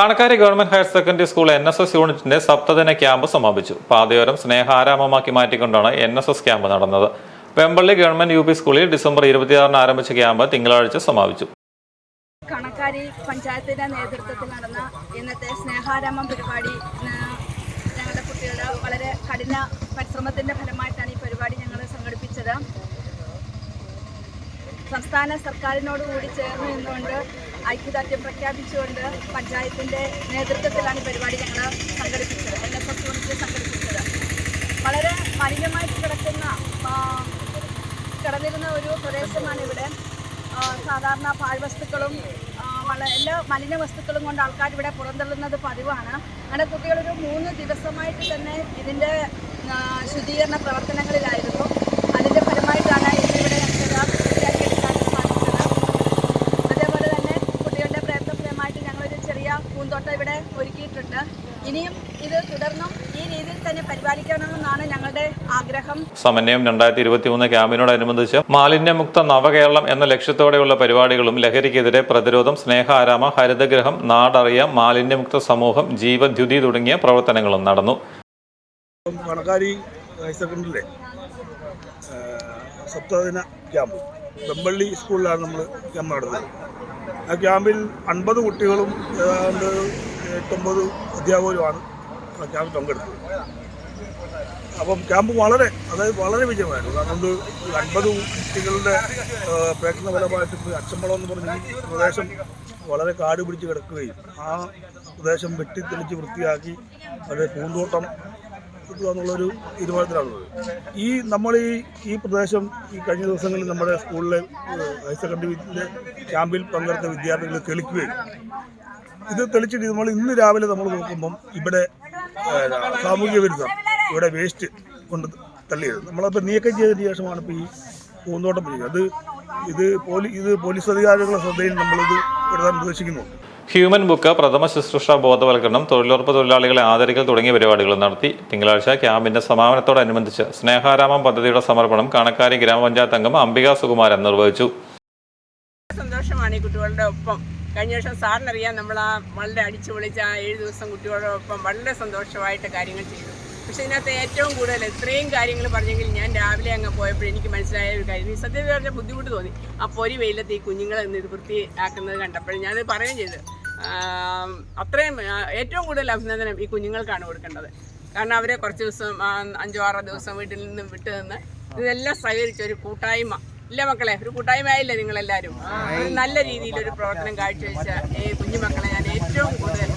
Kanakkari government higher secondary school N S S യൂണിറ്റിന്റെ സപ്തദിന camp സമാപിച്ചു. പാതയോരം സ്നേഹാരാമമാക്കി മാറ്റിക്കൊണ്ടാണ് എൻ എസ് എസ് ക്യാമ്പ് നടന്നത്. വെമ്പള്ളി ഗവൺമെന്റ് യു പി സ്കൂളിൽ ഡിസംബർ ഇരുപത്തിയാറിന് ആരംഭിച്ച ക്യാമ്പ് തിങ്കളാഴ്ച സമാപിച്ചു. കണക്കാരി പഞ്ചായത്തിന്റെ നേതൃത്വത്തിൽ നടന്ന ഇന്നത്തെ സ്നേഹാരാമം പരിപാടി ഞങ്ങളുടെ കുട്ടികളുടെ വളരെ കഠിന പരിശ്രമത്തിന്റെ ഫലമായിട്ടാണ് ഈ പരിപാടി ഞങ്ങൾ സംഘടിപ്പിച്ചത്. സംസ്ഥാന സർക്കാരിനോട് കൂടി ചേർന്ന് നിന്നുകൊണ്ട് ഐക്യദാർഢ്യം പ്രഖ്യാപിച്ചുകൊണ്ട് പഞ്ചായത്തിന്റെ നേതൃത്വത്തിലാണ് പരിപാടി ഞങ്ങൾ സംഘടിപ്പിച്ചത് എൻ എസ് എസ് യൂണിറ്റ് സംഘടിപ്പിച്ചത്. വളരെ മലിനമായിട്ട് കിടക്കുന്ന കിടന്നിരുന്ന ഒരു പ്രദേശമാണ് ഇവിടെ. സാധാരണ പാഴ്വസ്തുക്കളും എല്ലാ മലിന വസ്തുക്കളും കൊണ്ട് ആൾക്കാർ ഇവിടെ പുറന്തള്ളുന്നത് പതിവാണ്. അങ്ങനെ കുട്ടികളൊരു മൂന്ന് ദിവസമായിട്ട് തന്നെ ഇതിന്റെ ശുദ്ധീകരണ പ്രവർത്തനങ്ങളിലായിരുന്നു. ഇത് തുടർന്നും ഈ രീതിയിൽ തന്നെ പരിപാലിക്കണമെന്നാണ് ഞങ്ങളുടെ ആഗ്രഹം. സമന്വയം രണ്ടായിരത്തി ഇരുപത്തി മൂന്ന് ക്യാമ്പിനോടനുബന്ധിച്ച് മാലിന്യമുക്ത നവകേരളം എന്ന ലക്ഷ്യത്തോടെയുള്ള പരിപാടികളും ലഹരിക്കെതിരെ പ്രതിരോധം സ്നേഹാരാമ ഹരിതഗ്രഹം നാടറിയ മാലിന്യമുക്ത സമൂഹം ജീവദ്യുതി തുടങ്ങിയ പ്രവർത്തനങ്ങളും നടന്നു. കണക്കാരി ഹയർ സെക്കൻഡറിയിലെ സപ്തദിന ക്യാമ്പ് വെമ്പള്ളി സ്കൂളിലാണ് നമ്മൾ ക്യാമ്പ് നടന്നത് ആ ക്യാമ്പിൽ അൻപത് കുട്ടികളും ഏതാണ്ട് എട്ടൊമ്പത് അധ്യാപകരുമാണ് ക്യാമ്പിൽ പങ്കെടുത്തു. അപ്പം ക്യാമ്പ് വളരെ അതായത് വളരെ വിജയമായിരുന്നു. അതുകൊണ്ട് അൻപത് കുട്ടികളുടെ പ്രയത്ന ഫലമായിട്ട് അച്ചമ്പളം എന്ന് പറഞ്ഞ പ്രദേശം വളരെ കാട് പിടിച്ച് കിടക്കുകയും ആ പ്രദേശം വെട്ടിത്തെളിച്ച് വൃത്തിയാക്കി അത് പൂന്തോട്ടം കിട്ടുക എന്നുള്ളൊരു തീരുമാനത്തിലാണുള്ളത്. ഈ നമ്മൾ ഈ ഈ പ്രദേശം ഈ കഴിഞ്ഞ ദിവസങ്ങളിൽ നമ്മുടെ സ്കൂളിലെ ഹയർ സെക്കൻഡറിയിലെ ക്യാമ്പിൽ പങ്കെടുത്ത വിദ്യാർത്ഥികൾ തെളിക്കുകയും ഇത് തെളിച്ചിട്ട് നമ്മൾ ഇന്ന് രാവിലെ നമ്മൾ നോക്കുമ്പം ഇവിടെ സാമൂഹിക വിരുദ്ധം. ഇവിടെ വേസ്റ്റ് കൊണ്ട് തള്ളിയത്. നമ്മളപ്പോൾ നീക്കം ചെയ്തതിന് ശേഷമാണ് ഇപ്പോൾ ഈ പൂന്തോട്ടം പിടിക്കുക അത് ഇത് പോലീ ഇത് പോലീസ് അധികാരികളുടെ ശ്രദ്ധയിൽ നമ്മളിത് ഇടാൻ നിർദ്ദേശിക്കുന്നുണ്ട് ഹ്യൂമൻ ബുക്ക് പ്രഥമ ശുശ്രൂഷ ബോധവൽക്കരണം തൊഴിലുറപ്പ് തൊഴിലാളികളെ ആദരിക്കൽ തുടങ്ങിയ പരിപാടികൾ നടത്തി തിങ്കളാഴ്ച ക്യാമ്പിന്റെ സമാപനത്തോടനുബന്ധിച്ച് സ്നേഹാരാമം പദ്ധതിയുടെ സമർപ്പണം കാണക്കാരി ഗ്രാമപഞ്ചായത്ത് അംഗം അംബിക സുകുമാരൻ നിർവഹിച്ചു. സന്തോഷമാണ് ഈ കുട്ടികളുടെ ഒപ്പം. കഴിഞ്ഞ വർഷം സാറിനറിയാം നമ്മൾ ആ വളരെ അടിച്ചു പൊളിച്ച് ആ ഏഴ് ദിവസം കുട്ടികളോടൊപ്പം വളരെ സന്തോഷമായിട്ട് കാര്യങ്ങൾ ചെയ്തു. പക്ഷേ ഇതിനകത്ത് ഏറ്റവും കൂടുതൽ എത്രയും കാര്യങ്ങൾ പറഞ്ഞെങ്കിൽ ഞാൻ രാവിലെ അങ്ങ് പോയപ്പോൾ എനിക്ക് മനസ്സിലായ ഒരു കാര്യം. ഈ സത്യം പറഞ്ഞ ബുദ്ധിമുട്ട് തോന്നി. ആ പൊരി വെയിലത്ത് ഈ കുഞ്ഞുങ്ങളെ നിന്ന് ഇത് വൃത്തിയാക്കുന്നത് കണ്ടപ്പോൾ ഞാനത് പറയുകയും ചെയ്തു. അത്രയും ഏറ്റവും കൂടുതൽ അഭിനന്ദനം ഈ കുഞ്ഞുങ്ങൾക്കാണ് കൊടുക്കേണ്ടത്. കാരണം അവരെ കുറച്ച് ദിവസം അഞ്ചോ ആറോ ദിവസം വീട്ടിൽ നിന്ന് വിട്ടു നിന്ന് ഇതെല്ലാം സഹകരിച്ച ഒരു കൂട്ടായ്മ. ഇല്ല മക്കളെ ഒരു കൂട്ടായ്മ ആയില്ലേ നിങ്ങളെല്ലാവരും ഒരു നല്ല രീതിയിൽ ഒരു പ്രവർത്തനം കാഴ്ചവെച്ച ഈ കുഞ്ഞുമക്കളെ ഞാൻ ഏറ്റവും കൂടുതൽ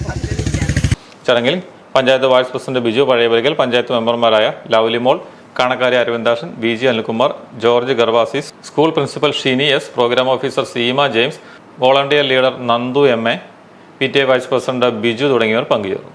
ചടങ്ങിൽ പഞ്ചായത്ത് വൈസ് പ്രസിഡന്റ് ബിജു പഴയപരികൽ പഞ്ചായത്ത് മെമ്പർമാരായ Lovely Mol Kanakkari Aravindakshan V G Anilkumar George Gervasis school principal Sheeni S programme officer Seema James volunteer leader Nandu M A P T A vice president Biju തുടങ്ങിയവർ പങ്കുചേർന്നു